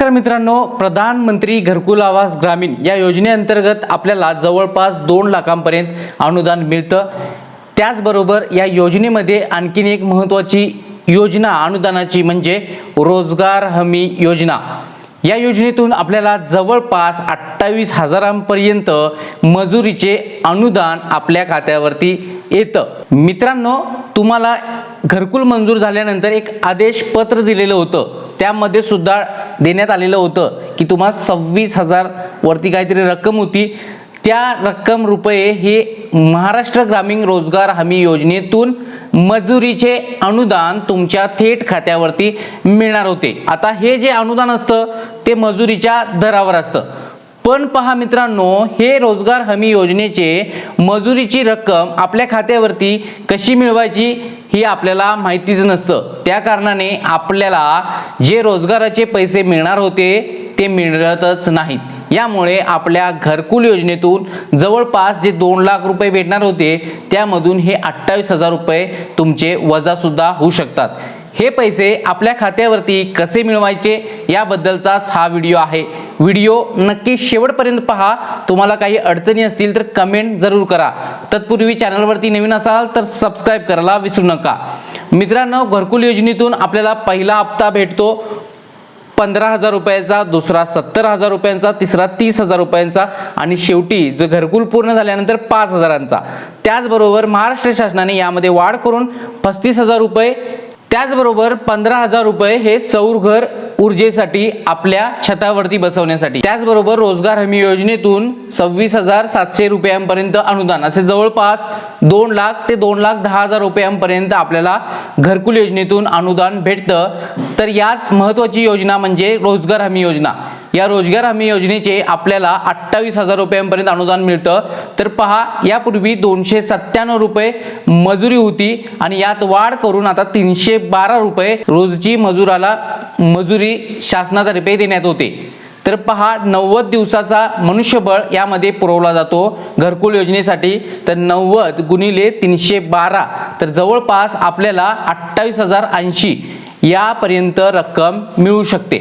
नमस्कार मित्रांनो प्रधानमंत्री घरकुल आवास ग्रामीण या योजनेअंतर्गत आपल्याला जवळपास दोन लाखांपर्यंत अनुदान मिळतं. त्याचबरोबर या योजनेमध्ये आणखीन एक महत्त्वाची योजना अनुदानाची म्हणजे रोजगार हमी योजना. या योजनेतून आपल्याला जवळपास अठ्ठावीस हजारांपर्यंत मजुरीचे अनुदान आपल्या खात्यावरती येतं. मित्रांनो तुम्हाला घरकुल मंजूर झाल्यानंतर एक आदेश पत्र दिलेलं होतं. त्यामध्ये सुद्धा देण्यात आलेलं होतं की तुम्हाला सव्वीस हजार वरती काहीतरी रक्कम होती. त्या रक्कम रुपये हे महाराष्ट्र ग्रामीण रोजगार हमी योजनेतून मजुरीचे अनुदान तुमच्या थेट खात्यावरती मिळणार होते. आता हे जे अनुदान असतं ते मजुरीच्या दरावर असतं. पण पहा मित्रांनो हे रोजगार हमी योजनेचे मजुरीची रक्कम आपल्या खात्यावरती कशी मिळवायची? ही आपल्याला माहितीच नसतं. त्या कारणाने आपल्याला जे रोजगाराचे पैसे मिळणार होते ते मिळतच नाहीत. यामुळे आपल्या घरकुल योजनेतून जवळपास जे दोन लाख रुपये भेटणार होते त्यामधून हे अठ्ठावीस हजार रुपये तुमचे वजासुद्धा होऊ शकतात. हे पैसे आपल्या खात्यावरती कसे मिळवायचे याबद्दलचाच हा व्हिडिओ आहे. व्हिडिओ नक्की शेवटपर्यंत पहा. तुम्हाला काही अडचणी असतील तर कमेंट जरूर करा. तत्पूर्वी चॅनलवरती नवीन असाल तर सबस्क्राईब करायला विसरू नका. मित्रांनो घरकुल योजनेतून आपल्याला पहिला हप्ता भेटतो. पंधरा हजार रुपयाचा दुसरा सत्तर हजार रुपयांचा तिसरा तीस हजार रुपयांचा आणि शेवटी जो घरकुल पूर्ण झाल्यानंतर पाच हजारांचा. त्याचबरोबर महाराष्ट्र शासनाने यामध्ये वाढ करून पस्तीस हजार रुपये त्याचबरोबर पंधरा हजार रुपये हे सौर घर ऊर्जेसाठी आपल्या छतावरती बसवण्यासाठी. त्याचबरोबर रोजगार हमी योजनेतून सव्वीस हजार सातशे रुपयांपर्यंत अनुदान. असे जवळपास दोन लाख ते दोन लाख दहा हजार रुपयांपर्यंत आपल्याला घरकुल योजनेतून अनुदान भेटतं. तर याच महत्त्वाची योजना म्हणजे रोजगार हमी योजना. या रोजगार हमी योजनेचे आपल्याला अठ्ठावीस हजार रुपयांपर्यंत अनुदान मिळतं. तर पहा यापूर्वी दोनशे सत्त्याण्णव रुपये मजुरी होती आणि यात वाढ करून आता तीनशे बारा रुपये रोजची मजुराला मजुरी शासनातर्फे देण्यात होते. तर पहा नव्वद दिवसाचा मनुष्यबळ यामध्ये पुरवला जातो घरकुल योजनेसाठी. तर नव्वद गुणिले तीनशे बारा तर जवळपास आपल्याला अठ्ठावीस हजार ऐंशी यापर्यंत रक्कम मिळू शकते.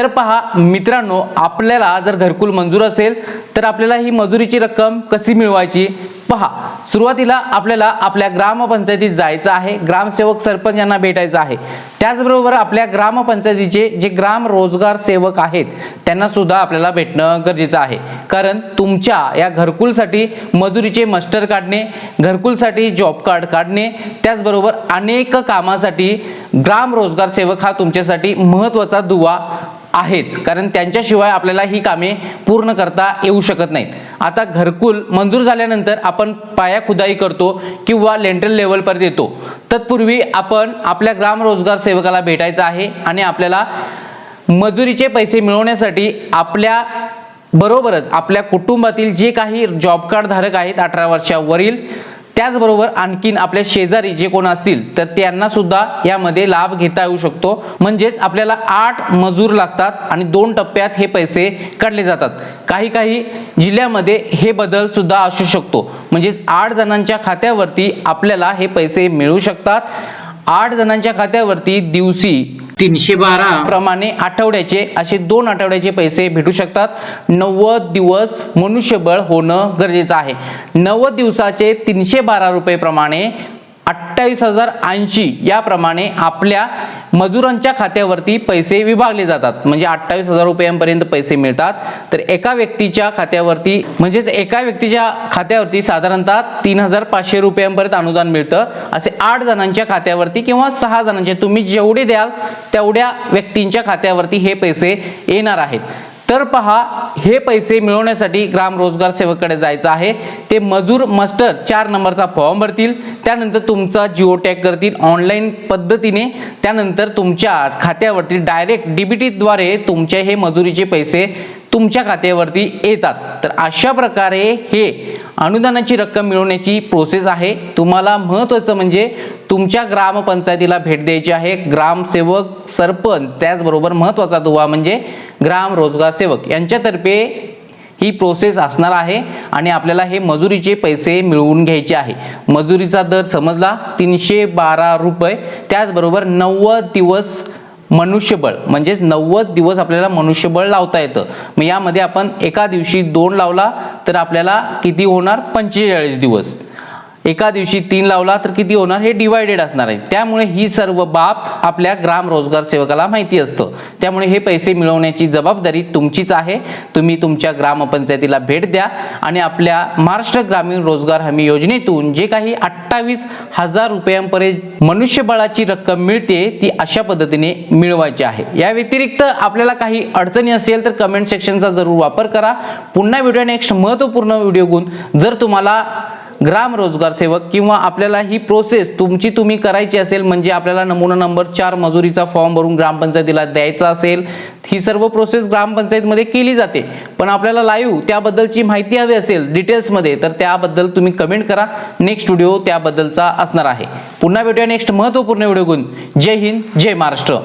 तर पहा मित्रांनो आपल्याला जर घरकुल मंजूर असेल तर आपल्याला ही मजुरीची रक्कम कशी मिळवायची? पहा सुरुवातीला आपल्याला आपल्या ग्रामपंचायतीत जायचं आहे. ग्रामसेवक सरपंच यांना भेटायचं आहे. त्याचबरोबर आपल्या ग्रामपंचायतीचे जे ग्राम रोजगार सेवक आहेत त्यांना सुद्धा आपल्याला भेटणं गरजेचं आहे. कारण तुमच्या या घरकुलसाठी मजुरीचे मस्टर काढणे घरकुलसाठी जॉब कार्ड काढणे त्याचबरोबर अनेक कामासाठी ग्राम रोजगार सेवक हा तुमच्यासाठी महत्त्वाचा दुवा आहेच. कारण त्यांच्याशिवाय आपल्याला ही कामे पूर्ण करता येऊ शकत नाहीत. आता घरकुल मंजूर झाल्यानंतर आपण पाया खुदाई करतो किंवा लेंटल लेवलपर्यंत येतो. तत्पूर्वी आपण आपल्या ग्रामरोजगार सेवकाला भेटायचं आहे आणि आपल्याला मजुरीचे पैसे मिळवण्यासाठी आपल्या बरोबरच आपल्या कुटुंबातील जे काही जॉब कार्ड धारक आहेत अठरा वर्षावरील त्याचबरोबर आणखीन आपल्या शेजारी जे कोण असतील तर त्यांना सुद्धा यामध्ये लाभ घेता येऊ शकतो. म्हणजेच आपल्याला आठ मजूर लागतात आणि दोन टप्प्यात हे पैसे काढले जातात. काही काही जिल्ह्यामध्ये हे बदल सुद्धा असू शकतो. म्हणजेच आठ जणांच्या खात्यावरती आपल्याला हे पैसे मिळू शकतात. आठ जणांच्या खात्यावरती दिवशी तीनशे बारा. प्रमाणे आठवड्याचे असे दोन आठवड्याचे पैसे भेटू शकतात. नव्वद दिवस मनुष्यबळ होणं गरजेचं आहे. नव्वद दिवसाचे तीनशे बारा रुपये प्रमाणे अठ्ठावीस हजार ऐंशी याप्रमाणे आपल्या मजुरांच्या खात्यावरती पैसे विभागले जातात. म्हणजे अठ्ठावीस हजार रुपयांपर्यंत पैसे मिळतात. तर एका व्यक्तीच्या खात्यावरती म्हणजेच एका व्यक्तीच्या खात्यावरती साधारणतः तीन हजार पाचशे रुपयांपर्यंत अनुदान मिळतं. असे आठ जणांच्या खात्यावरती किंवा सहा जणांचे तुम्ही जेवढे द्याल तेवढ्या व्यक्तींच्या खात्यावरती हे पैसे येणार आहेत. तर पहा हे पैसे मिळवण्यासाठी ग्राम रोजगार सेवककडे जायचं आहे. ते मजूर मस्टर चार नंबरचा फॉर्म भरतील. त्यानंतर तुमचा जिओ टॅग करतील ऑनलाईन पद्धतीने. त्यानंतर तुमच्या खात्यावरती डायरेक्ट डीबीटीद्वारे तुमचे हे मजुरीचे पैसे तुमच्या खात्यावरती येतात. तर अशा प्रकारे हे अनुदानाची रक्कम मिळवण्याची प्रोसेस आहे. तुम्हाला महत्त्वाचं म्हणजे तुमच्या ग्रामपंचायतीला भेट द्यायची आहे. ग्रामसेवक सरपंच त्याचबरोबर महत्त्वाचा दुवा म्हणजे ग्राम रोजगार सेवक यांच्यातर्फे ही प्रोसेस असणार आहे आणि आपल्याला हे मजुरीचे पैसे मिळवून घ्यायचे आहे. मजुरीचा दर समजला तीनशे बारा रुपये त्याचबरोबर नव्वद दिवस मनुष्यबळ म्हणजेच नव्वद दिवस आपल्याला मनुष्यबळ लावता येतं. मग यामध्ये आपण एका दिवशी दोन लावला तर आपल्याला किती होणार? पंचेचाळीस दिवस. एका दिवशी तीन लावला तर किती होणार? हे डिवायडेड असणार आहे. त्यामुळे ही सर्व बाब आपल्या ग्राम रोजगार सेवकाला माहिती असतं. त्यामुळे हे पैसे मिळवण्याची जबाबदारी तुमचीच आहे. तुम्ही तुमच्या ग्रामपंचायतीला भेट द्या आणि आपल्या महाराष्ट्र ग्रामीण रोजगार हमी योजनेतून जे काही अठ्ठावीस हजार रुपयांपर्यंत मनुष्यबळाची रक्कम मिळते ती अशा पद्धतीने मिळवायची आहे. या व्यतिरिक्त आपल्याला काही अडचणी असेल तर कमेंट सेक्शनचा जरूर वापर करा. पुन्हा व्हिडिओ नेक्स्ट महत्त्वपूर्ण व्हिडिओ गुण जर तुम्हाला ग्राम रोजगार सेवक किंवा आपल्याला ही प्रोसेस तुमची तुम्ही करायची असेल म्हणजे आपल्याला नमुना नंबर चार मजुरीचा फॉर्म भरून ग्रामपंचायतीला द्यायचा असेल ही सर्व प्रोसेस ग्रामपंचायतमध्ये केली जाते. पण आपल्याला लाईव्ह त्याबद्दलची माहिती हवी असेल डिटेल्समध्ये तर त्याबद्दल तुम्ही कमेंट करा. नेक्स्ट व्हिडिओ त्याबद्दलचा असणार आहे. पुन्हा भेटूया नेक्स्ट महत्त्वपूर्ण व्हिडिओ गुण जय हिंद जय महाराष्ट्र.